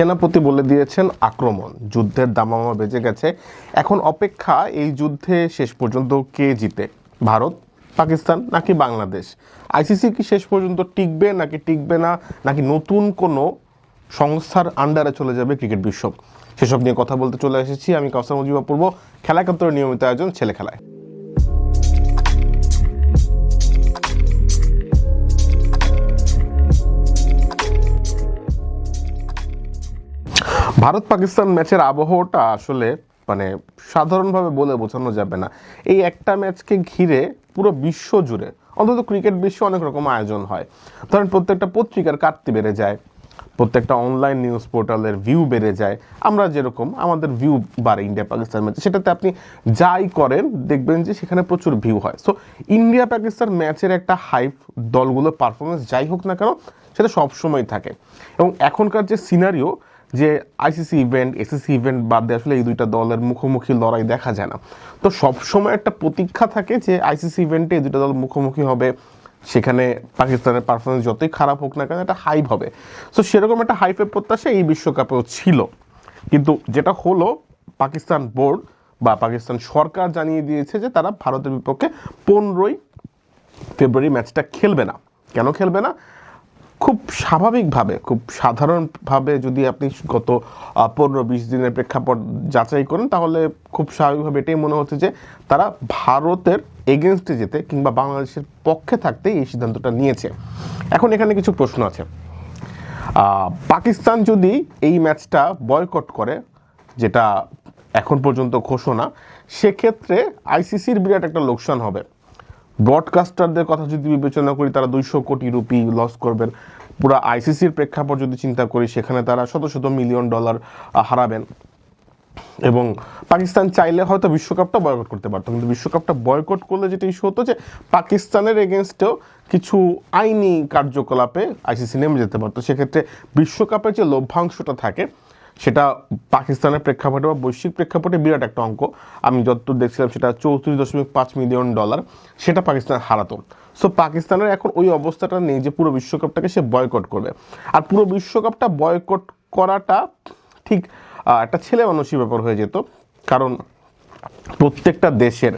সেনাপতি বলে দিয়েছেন আক্রমণ। যুদ্ধের দামামা বেজে গেছে। এখন অপেক্ষা এই যুদ্ধে শেষ পর্যন্ত কে জিতে? ভারত, পাকিস্তান নাকি বাংলাদেশ? আইসিসি কি শেষ পর্যন্ত টিকবে নাকি টিকবে না? নাকি নতুন কোনো সংস্থার আন্ডারে চলে যাবে ক্রিকেট বিশ্ব সেসব নিয়ে কথা বলতে চলে এসেছি। আমি কাউসার মুজিবা পূর্ব খেলা নিয়মিত আয়োজন ছেলে খেলায় ভারত পাকিস্তান ম্যাচের আবহাওয়াটা আসলে মানে সাধারণভাবে বলে বোঝানো যাবে না। এই একটা ম্যাচকে ঘিরে পুরো বিশ্ব জুড়ে, অন্তত ক্রিকেট বিশ্বে অনেক রকম আয়োজন হয়। ধরেন প্রত্যেকটা পত্রিকার কাটতি বেড়ে যায়, প্রত্যেকটা অনলাইন নিউজ পোর্টালের ভিউ বেড়ে যায়। আমরা যেরকম, আমাদের ভিউ বাড়ে ইন্ডিয়া পাকিস্তান ম্যাচে। সেটাতে আপনি যাই করেন, দেখবেন যে সেখানে প্রচুর ভিউ হয়। সো ইন্ডিয়া পাকিস্তান ম্যাচের একটা হাইপ দলগুলোর পারফরমেন্স যাই হোক না কেন, সেটা সবসময় থাকে। এবং এখনকার যে সিনারিও যে আইসিসি ইভেন্ট এসিসি ইভেন্ট বাদ দিয়ে আসলে এই দুইটা দলের মুখোমুখি লড়াই দেখা যায় না। তো সবসময় একটা প্রতীক্ষা থাকে যে আইসিসি ইভেন্টে এই দুইটা দল মুখোমুখি হবে। সেখানে পাকিস্তানের পারফরমেন্স যতই খারাপ হোক না কেন একটা হাইপ হবে। সো সেরকম একটা হাইপের প্রত্যাশা এই বিশ্বকাপেও ছিল। কিন্তু যেটা হলো, পাকিস্তান বোর্ড বা পাকিস্তান সরকার জানিয়ে দিয়েছে যে তারা ভারতের বিপক্ষে পনেরোই ফেব্রুয়ারি ম্যাচটা খেলবে না। কেন খেলবে না? খুব স্বাভাবিকভাবে, খুব সাধারণভাবে যদি আপনি গত পনেরো বিশ দিনের প্রেক্ষাপট যাচাই করেন, তাহলে খুব স্বাভাবিকভাবে এটাই মনে হচ্ছে যে তারা ভারতের এগেনস্টে যেতে কিংবা বাংলাদেশের পক্ষে থাকতে এই সিদ্ধান্তটা নিয়েছে। এখন এখানে কিছু প্রশ্ন আছে। পাকিস্তান যদি এই ম্যাচটা বয়কট করে, যেটা এখন পর্যন্ত ঘোষণা, সেক্ষেত্রে আইসিসির বিরাট একটা লোকসান হবে। ব্রডকাস্টারদের কথা যদি বিবেচনা করি, তারা দুইশো কোটি রুপি লস করবেন। পুরো আইসিসির প্রেক্ষাপট যদি চিন্তা করি, সেখানে তারা শত শত মিলিয়ন ডলার হারাবেন। এবং পাকিস্তান চাইলে হয়তো বিশ্বকাপটা বয়কট করতে পারতো, কিন্তু বিশ্বকাপটা বয়কট করলে যেটা ইস্যু হতো যে, পাকিস্তানের এগেনস্টেও কিছু আইনি কার্যকলাপে আইসিসি নেমে যেতে পারতো। সেক্ষেত্রে বিশ্বকাপের যে লভ্যাংশটা থাকে সেটা পাকিস্তানের প্রেক্ষাপটে বা বৈশ্বিক প্রেক্ষাপটে বিরাট একটা অঙ্ক। আমি যতদূর দেখছিলাম সেটা চৌত্রিশ দশমিক পাঁচ মিলিয়ন ডলার, সেটা পাকিস্তান হারাতো। সো পাকিস্তানের এখন ওই অবস্থাটা নেই যে পুরো বিশ্বকাপটাকে সে বয়কট করবে। আর পুরো বিশ্বকাপটা বয়কট করাটা ঠিক একটা ছেলে মানুষই ব্যাপার হয়ে যেত। কারণ প্রত্যেকটা দেশের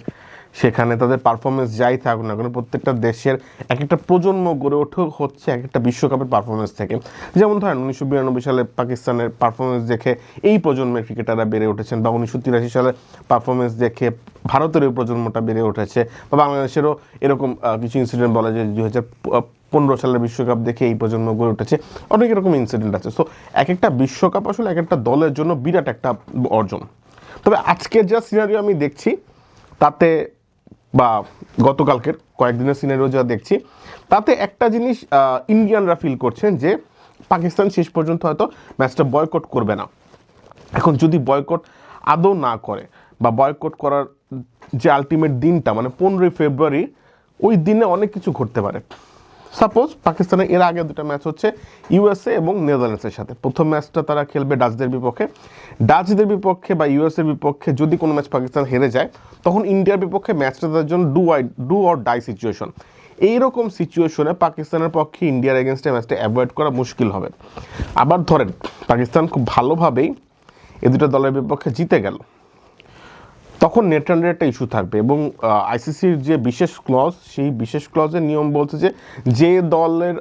সেখানে তাদের পারফরমেন্স যাই থাকুক না কেন, প্রত্যেকটা দেশের এক একটা প্রজন্ম গড়ে ওঠে হচ্ছে এক একটা বিশ্বকাপের পারফরমেন্স থেকে। যেমন ধরেন, উনিশশো বিরানব্বই সালে পাকিস্তানের পারফরমেন্স দেখে এই প্রজন্মের ক্রিকেটাররা বেড়ে উঠেছেন বা উনিশশো তিরাশি সালে পারফরমেন্স দেখে ভারতের ওই প্রজন্মটা বেড়ে উঠেছে বা বাংলাদেশেরও এরকম কিছু ইনসিডেন্ট বলা যায় দুই হাজার পনেরো সালের বিশ্বকাপ দেখে এই প্রজন্ম গড়ে উঠেছে। অনেক এরকম ইনসিডেন্ট আছে। সো এক একটা বিশ্বকাপ আসলে এক একটা দলের জন্য বিরাট একটা অর্জন। তবে আজকের যা সিনারিও আমি দেখছি, তাতে বা গতকালকের কয়েকদিনের সিনারিও যা দেখছি, তাতে একটা জিনিস ইন্ডিয়ানরা ফিল করছেন যে পাকিস্তান শেষ পর্যন্ত হয়তো ম্যাচটা বয়কট করবে না। এখন যদি বয়কট আদৌ না করে বা বয়কট করার যে আলটিমেট দিনটা মানে পনেরোই ফেব্রুয়ারি ওই দিনে অনেক কিছু ঘটতে পারে। সাপোজ পাকিস্তানের এর আগে দুটো ম্যাচ হচ্ছে ইউএসএ এবং নেদারল্যান্ডসের সাথে। প্রথম ম্যাচটা তারা খেলবে ডাচদের বিপক্ষে। ডাচদের বিপক্ষে বা ইউএসএর বিপক্ষে যদি কোনো ম্যাচ পাকিস্তান হেরে যায়, তখন ইন্ডিয়ার বিপক্ষে ম্যাচটা তাদের জন্য do I do or die situation এইরকম সিচুয়েশনে পাকিস্তানের পক্ষে ইন্ডিয়ার এগেনস্টে ম্যাচটা অ্যাভয়েড করা মুশকিল হবে। আবার ধরেন পাকিস্তান খুব ভালোভাবেই এ দুটো দলের বিপক্ষে জিতে গেল। তখন নেট রানের একটা ইস্যু থাকবে এবং আইসিসির যে বিশেষ ক্লজ সেই বিশেষ ক্লজের নিয়ম বলছে যে যে দলের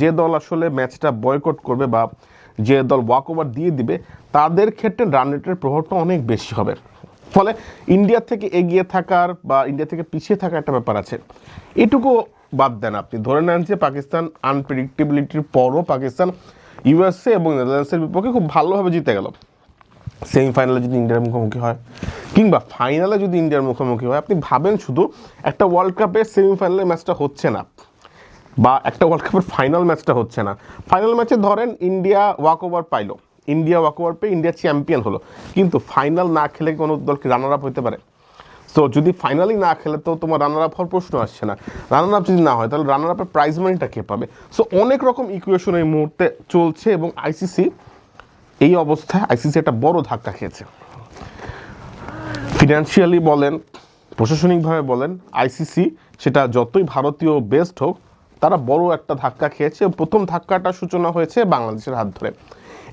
যে দল আসলে ম্যাচটা বয়কট করবে বা যে দল ওয়াক ওভার দিয়ে দিবে, তাদের ক্ষেত্রে রান রেটের প্রভাবটা অনেক বেশি হবে। ফলে ইন্ডিয়া থেকে এগিয়ে থাকার বা ইন্ডিয়া থেকে পিছিয়ে থাকার একটা ব্যাপার আছে। এটুকু বাদ দেন আপনি। ধরে নেন যে পাকিস্তান আনপ্রেডিক্টেবিলিটির পরও পাকিস্তান ইউএসএ এবং নেদারল্যান্ডসের বিপক্ষে খুব ভালোভাবে জিতে গেল। সেমিফাইনালে যদি ইন্ডিয়ার মুখোমুখি হয়, কিংবা ফাইনালে যদি ইন্ডিয়ার মুখোমুখি হয়, আপনি ভাবেন শুধু একটা ওয়ার্ল্ড কাপের সেমিফাইনালের ম্যাচটা হচ্ছে না, বা একটা ওয়ার্ল্ড কাপের ফাইনাল ম্যাচটা হচ্ছে না। ফাইনাল ম্যাচে ধরেন ইন্ডিয়া ওয়াক ওভার পাইলো। ইন্ডিয়া ওয়াক ওভার পেয়ে ইন্ডিয়া চ্যাম্পিয়ন হলো। কিন্তু ফাইনাল না খেলে কোনো দলকে রানার আপ হতে পারে। তো যদি ফাইনালি না খেলে, তো তোমার রানার আপ হওয়ার প্রশ্ন আসছে না। রানার আপ যদি না হয়, তাহলে রানার আপের প্রাইজ মানিটা কে পাবে? সো অনেক রকম ইকুয়েশন এই মুহূর্তে চলছে এবং আইসিসি এই অবস্থায় আইসিসি একটা বড় ধাক্কা খেয়েছে। ফিনান্সিয়ালি বলেন, প্রশাসনিকভাবে বলেন, আইসিসি সেটা যতই ভারতীয় বেস্ট হোক, তারা বড় একটা ধাক্কা খেয়েছে। প্রথম ধাক্কাটা সূচনা হয়েছে বাংলাদেশের হাত ধরে।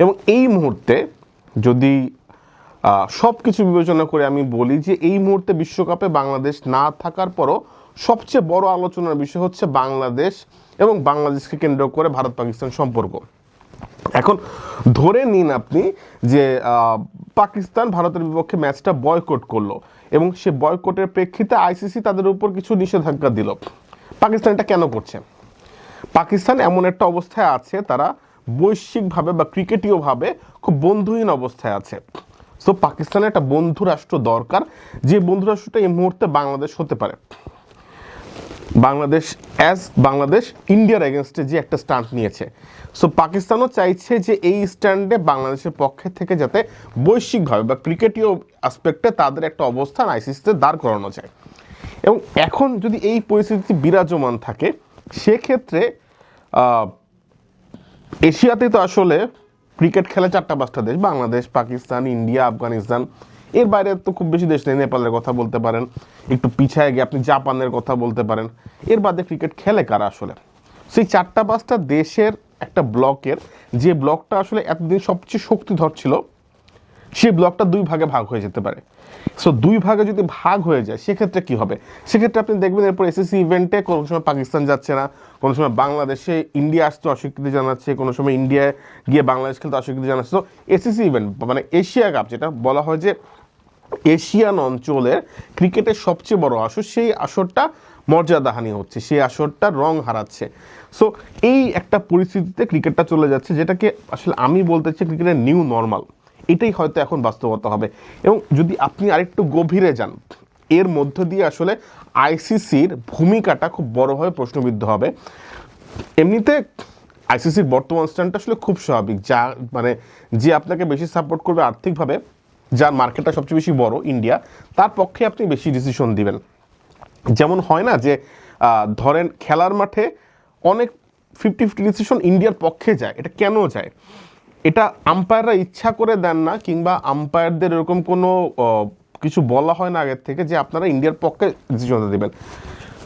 এবং এই মুহূর্তে যদি সব কিছু বিবেচনা করে আমি বলি যে এই মুহূর্তে বিশ্বকাপে বাংলাদেশ না থাকার পরও সবচেয়ে বড় আলোচনার বিষয় হচ্ছে বাংলাদেশ এবং বাংলাদেশকে কেন্দ্র করে ভারত পাকিস্তান সম্পর্ক। এখন ধরে নিন আপনি যে পাকিস্তান ভারতের বিপক্ষে ম্যাচটা বয়কট করল এবং সে বয়কটের প্রেক্ষিতে আইসিসি তাদের উপর কিছু নিষেধাজ্ঞা দিল। পাকিস্তান এটা কেন করছে? পাকিস্তান এমন একটা অবস্থায় আছে, তারা বৈশ্বিকভাবে বা ক্রিকেটীয়ভাবে খুব বন্ধুহীন অবস্থায় আছে। সো পাকিস্তানের একটা বন্ধু রাষ্ট্র দরকার, যে বন্ধু রাষ্ট্রটা এই মুহূর্তে বাংলাদেশ হতে পারে। বাংলাদেশ অ্যাজ বাংলাদেশ ইন্ডিয়ার এগেনস্টে যে একটা স্ট্যান্ড নিয়েছে। সো পাকিস্তানও চাইছে যে এই স্ট্যান্ডে বাংলাদেশের পক্ষে থেকে যাতে বৈশ্বিকভাবে বা ক্রিকেটীয় আসপেক্টে তাদের একটা অবস্থান আইসিসিতে দাঁড় করানো যায়। এবং এখন যদি এই পরিস্থিতি বিরাজমান থাকে, সেক্ষেত্রে এশিয়াতে তো আসলে ক্রিকেট খেলে চারটা পাঁচটা দেশ, বাংলাদেশ, পাকিস্তান ইন্ডিয়া আফগানিস্তান এর বাইরে তো খুব বেশি দেশ নেই, নেপালের কথা বলতে পারেন, একটু পিছায় গিয়ে আপনি জাপানের কথা বলতে পারেন। এর বাদে ক্রিকেট খেলে কারা আসলে? সেই চারটা পাঁচটা দেশের একটা ব্লকের, যে ব্লকটা আসলে এতদিন সবচেয়ে শক্তিধর ছিল সেই ব্লকটা দুই ভাগে ভাগ হয়ে যেতে পারে। সো দুই ভাগে যদি ভাগ হয়ে যায়, সেক্ষেত্রে কি হবে? সেক্ষেত্রে আপনি দেখবেন এরপর এসএসসি ইভেন্টে কোনো সময় পাকিস্তান যাচ্ছে না, কোনো সময় বাংলাদেশে ইন্ডিয়া আসতে অস্বীকৃতি জানাচ্ছে, কোনো সময় ইন্ডিয়ায় গিয়ে বাংলাদেশ খেলতে অস্বীকৃতি জানাচ্ছে। তো এসএসসি ইভেন্ট মানে এশিয়া কাপ যেটা বলা হয় যে এশিয়ান অঞ্চলের ক্রিকেটের সবচেয়ে বড় আসর, সেই আসরটা মর্যাদাহানি হচ্ছে, সেই আসরটা রং হারাচ্ছে। সো এই একটা পরিস্থিতিতে ক্রিকেটটা চলে যাচ্ছে, যেটাকে আসলে আমি বলতে চাই ক্রিকেটের নিউ নর্মাল এটাই হয়তো এখন বাস্তবতা হবে। এবং যদি আপনি আরেকটু গভীরে যান, এর মধ্য দিয়ে আসলে আইসিসির ভূমিকাটা খুব বড়ভাবে প্রশ্নবিদ্ধ হবে। এমনিতে আইসিসির বর্তমান স্ট্যান্ডটা আসলে খুব স্বাভাবিক। যা মানে যে আপনাকে বেশি সাপোর্ট করবে আর্থিকভাবে, যার মার্কেটটা সবচেয়ে বেশি বড় ইন্ডিয়া তার পক্ষে আপনি বেশি ডিসিশন দিবেন। যেমন হয় না যে ধরেন খেলার মাঠে অনেক ফিফটি ফিফটি ডিসিশন ইন্ডিয়ার পক্ষে যায়। এটা কেন যায়? এটা আম্পায়াররা ইচ্ছা করে দেন না, কিংবা আম্পায়ারদের এরকম কোনো কিছু বলা হয় না আগের থেকে যে আপনারা ইন্ডিয়ার পক্ষে ডিসিশনটা দেবেন।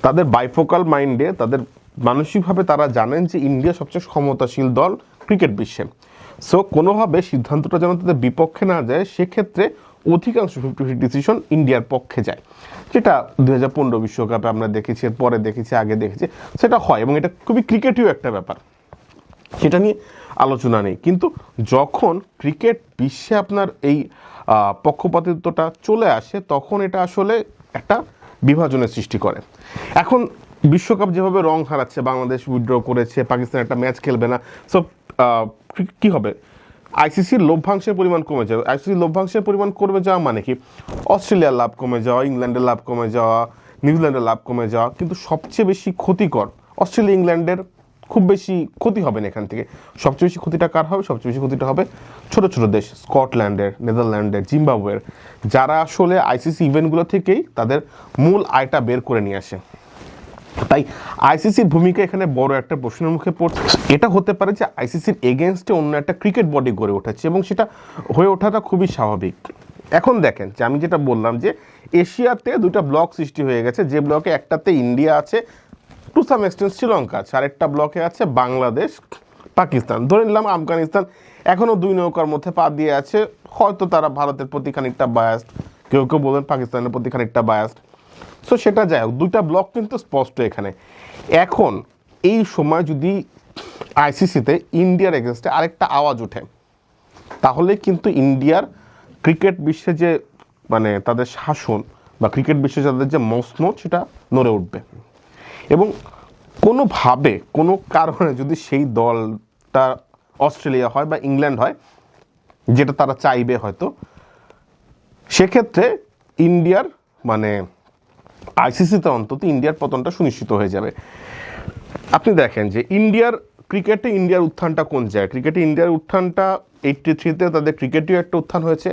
তাদের বাইফোকাল মাইন্ডে তাদের মানসিকভাবে তারা জানেন যে ইন্ডিয়া সবচেয়ে ক্ষমতাশীল দল ক্রিকেট বিশ্বে। সো কোনোভাবে সিদ্ধান্তটা যেন তাদের বিপক্ষে না যায়, সেক্ষেত্রে অধিকাংশ ফিফটি ফিফটি ডিসিশন ইন্ডিয়ার পক্ষে যায়। যেটা দু হাজার পনেরো বিশ্বকাপে আমরা দেখেছি পরে দেখেছি, আগে দেখেছি, সেটা হয় এবং এটা খুবই ক্রিকেটীয় একটা ব্যাপার। সেটা নিয়ে আলোচনা নেই। কিন্তু যখন ক্রিকেট বিশ্বে আপনার এই পক্ষপাতিত্বটা চলে আসে, তখন এটা আসলে একটা বিভাজনের সৃষ্টি করে। এখন বিশ্বকাপ যেভাবে রং হারাচ্ছে, বাংলাদেশ উইথড্র করেছে, পাকিস্তান একটা ম্যাচ খেলবে না, সো কি হবে? আইসিসির লভ্যাংশের পরিমাণ কমে যাবে। আইসিসির লভ্যাংশের পরিমাণ কমে যাওয়া মানে কি? অস্ট্রেলিয়ার লাভ কমে যাওয়া, ইংল্যান্ডের লাভ কমে যাওয়া, নিউজিল্যান্ডের লাভ কমে যাওয়া, কিন্তু সবচেয়ে বেশি ক্ষতিকর অস্ট্রেলিয়া ইংল্যান্ডের খুব বেশি ক্ষতি হবে না এখান থেকে। সবচেয়ে বেশি ক্ষতিটা কার হবে? সবচেয়ে বেশি ক্ষতিটা হবে ছোট ছোট দেশ, স্কটল্যান্ডের, নেদারল্যান্ডের, জিম্বাবুয়ের, যারা আসলে আইসিসি ইভেন্টগুলো থেকেই তাদের মূল আয়টা বের করে নিয়ে আসে। তাই আইসিসির ভূমিকা এখানে বড় একটা প্রশ্নের মুখে পড়ছে। এটা হতে পারে যে আইসিসির এগেনস্টে অন্য একটা ক্রিকেট বডি গড়ে উঠেছে এবং সেটা হয়ে ওঠাটা খুবই স্বাভাবিক। এখন দেখেন যে আমি যেটা বললাম যে এশিয়াতে দুটা ব্লক সৃষ্টি হয়ে গেছে। যে ব্লকে একটাতে ইন্ডিয়া আছে টু সাম এক্সটেন্ট শ্রীলঙ্কা আছে। আরেকটা ব্লকে আছে বাংলাদেশ পাকিস্তান ধরে নিলাম আফগানিস্তান এখনও দুই নৌকার মধ্যে পা দিয়ে আছে। হয়তো তারা ভারতের প্রতি খানিকটা বায়াস্ট কেউ কেউ বলেন পাকিস্তানের প্রতি খানিকটা বায়াস্ট সো সেটা যাই হোক, দুইটা ব্লক কিন্তু স্পষ্ট এখানে। এখন, এই সময় যদি আইসিসিতে ইন্ডিয়ার এগেনস্টে আরেকটা আওয়াজ ওঠে, তাহলে কিন্তু ইন্ডিয়ার ক্রিকেট বিশ্বে যে মানে তাদের শাসন বা ক্রিকেট বিশ্বে তাদের যে মসনদ, সেটা নড়ে উঠবে। কোনোভাবে, কোনো কারণে যদি সেই দলটা অস্ট্রেলিয়া হয় বা ইংল্যান্ড হয়, যেটা তারা চাইবে হয়তো, সেক্ষেত্রে ইন্ডিয়ার মানে আইসিসিতে অন্তত ইন্ডিয়ার পতনটা সুনিশ্চিত হয়ে যাবে। আপনি দেখেন যে ইন্ডিয়ার ক্রিকেটে ইন্ডিয়ার উত্থানটা কোন জায়গায়? ক্রিকেটে ইন্ডিয়ার উত্থানটা এইটটি থ্রিতে তাদের ক্রিকেটেও একটা উত্থান হয়েছে।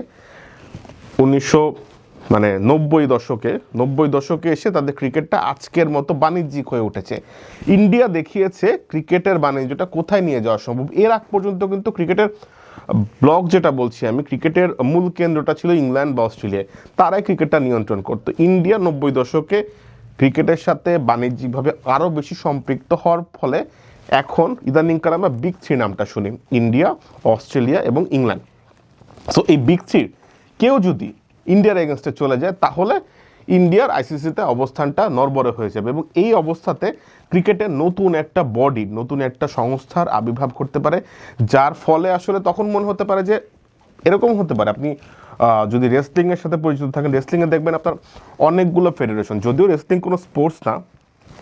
উনিশশো মানে নব্বই দশকে নব্বই দশকে এসে তাদের ক্রিকেটটা আজকের মতো বাণিজ্যিক হয়ে উঠেছে। ইন্ডিয়া দেখিয়েছে ক্রিকেটের বাণিজ্যটা কোথায় নিয়ে যাওয়া সম্ভব? এর আগ পর্যন্ত কিন্তু ক্রিকেটের ব্লক যেটা বলছি আমি, ক্রিকেটের মূল কেন্দ্রটা ছিল ইংল্যান্ড বা অস্ট্রেলিয়ায় তারাই ক্রিকেটটা নিয়ন্ত্রণ করতো। ইন্ডিয়া নব্বই দশকে ক্রিকেটের সাথে বাণিজ্যিকভাবে আরও বেশি সম্পৃক্ত হওয়ার ফলে এখন ইদানিংকাল আমরা বিগ থ্রি নামটা শুনি। ইন্ডিয়া, অস্ট্রেলিয়া এবং ইংল্যান্ড। সো এই বিগ থ্রির কেউ যদি ইন্ডিয়ার এগেনস্টে চলে যায়, তাহলে ইন্ডিয়ার আইসিসিতে অবস্থানটা নরবরে হয়ে যাবে এবং এই অবস্থাতে ক্রিকেটের নতুন একটা বডি, নতুন একটা সংস্থার আবির্ভাব করতে পারে, যার ফলে আসলে তখন মনে হতে পারে যে এরকম হতে পারে। আপনি যদি রেসলিংয়ের সাথে পরিচিত থাকেন, রেসলিংয়ে দেখবেন আপনার অনেকগুলো ফেডারেশন, যদিও রেসলিং কোনো স্পোর্টস না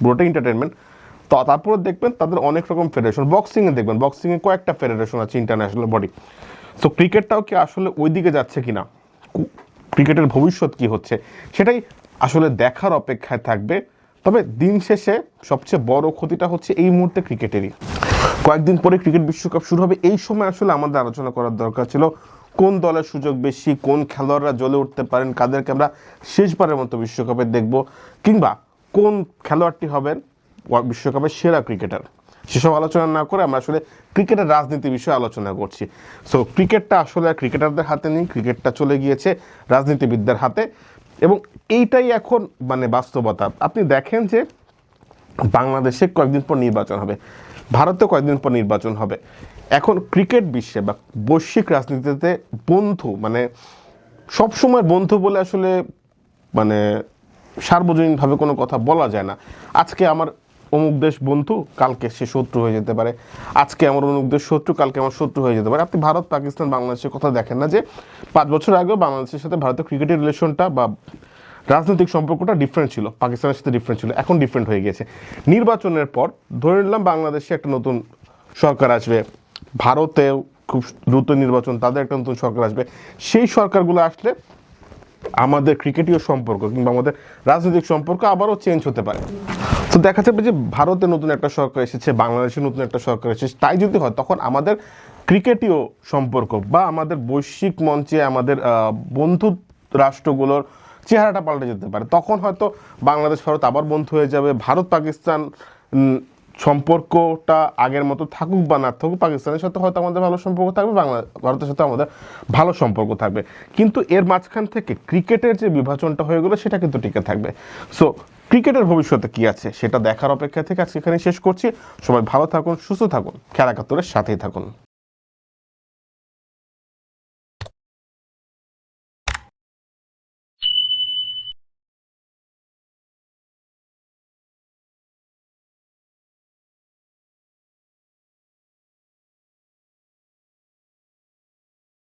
পুরোটা এন্টারটেনমেন্ট তো তারপরে দেখবেন তাদের অনেক রকম ফেডারেশন, বক্সিংয়ে দেখবেন, বক্সিংয়ে কয়েকটা ফেডারেশন আছে ইন্টারন্যাশনাল বডি। তো ক্রিকেটটাও কি আসলে ওই দিকে যাচ্ছে কু- ক্রিকেটের ভবিষ্যৎ কি হচ্ছে, সেটাই আসলে দেখার অপেক্ষায় থাকবে। তবে দিন শেষে সবচেয়ে বড় ক্ষতিটা হচ্ছে এই মুহূর্তে ক্রিকেটেরই। কয়েকদিন পরে ক্রিকেট বিশ্বকাপ শুরু হবে, এই সময় আসলে আমাদের আলোচনা করার দরকার ছিল, কোন দলের সুযোগ বেশি, কোন খেলোয়াড়রা জ্বলে উঠতে পারেন, কাদেরকে আমরা শেষবারের মতো বিশ্বকাপে দেখব, কিংবা কোন খেলোয়াড়টি হবেন বিশ্বকাপের সেরা ক্রিকেটার। সেসব আলোচনা না করে আমরা আসলে ক্রিকেটের রাজনীতি বিষয়ে আলোচনা করছি। সো ক্রিকেটটা আসলে ক্রিকেটারদের হাতে নেই, ক্রিকেটটা চলে গিয়েছে রাজনীতিবিদদের হাতে। এবং এইটাই এখন মানে বাস্তবতা। আপনি দেখেন যে বাংলাদেশে কয়েকদিন পর নির্বাচন হবে, ভারতে কয়েকদিন পর নির্বাচন হবে। এখন ক্রিকেট বিশ্বে বা বৈশ্বিক রাজনীতিতে বন্ধু মানে সবসময় বন্ধু বলে আসলে মানে সার্বজনীনভাবে কোনো কথা বলা যায় না। আজকে আমার অমুক দেশ বন্ধু, কালকে সে শত্রু হয়ে যেতে পারে। আজকে আমার অমুক দেশ শত্রু, কালকে আমার শত্রু হয়ে যেতে পারে। আপনি ভারত, পাকিস্তান, বাংলাদেশের কথা দেখেন না যে, পাঁচ বছর আগেও বাংলাদেশের সাথে ভারতের ক্রিকেটের রিলেশনটা বা রাজনৈতিক সম্পর্কটা ডিফারেন্ট ছিল, পাকিস্তানের সাথে ডিফারেন্ট ছিল, এখন ডিফারেন্ট হয়ে গেছে নির্বাচনের পর, ধরে নিলাম বাংলাদেশে একটা নতুন সরকার আসবে, ভারতেও খুব দ্রুত নির্বাচন, তাদের একটা নতুন সরকার আসবে। সেই সরকারগুলো আসলে আমাদের ক্রিকেটীয় সম্পর্ক কিংবা আমাদের রাজনৈতিক সম্পর্ক আবারও চেঞ্জ হতে পারে। তো দেখা যাবে যে ভারতে নতুন একটা সরকার এসেছে, বাংলাদেশে নতুন একটা সরকার এসেছে, তাই যদি হয় তখন আমাদের ক্রিকেটীয় সম্পর্ক বা আমাদের বৈশ্বিক মঞ্চে আমাদের বন্ধু রাষ্ট্রগুলোর চেহারাটা পাল্টে যেতে পারে। তখন হয়তো বাংলাদেশ, ভারত আবার বন্ধু হয়ে যাবে, ভারত, পাকিস্তান সম্পর্কটা আগের মতো থাকুক বা না থাকুক, পাকিস্তানের সাথে হয়তো আমাদের ভালো সম্পর্ক থাকবে, বাংলা, ভারতের সাথে আমাদের ভালো সম্পর্ক থাকবে। কিন্তু এর মাঝখান থেকে ক্রিকেটের যে বিভাজনটা হয়ে গেলো, সেটা কিন্তু টিকে থাকবে। সো ক্রিকেটের ভবিষ্যতে কি আছে, সেটা দেখার অপেক্ষা থেকে আজকে এখানে শেষ করছি। সবাই ভালো থাকুন, সুস্থ থাকুন খেলা একাত্তরের সাথেই থাকুন।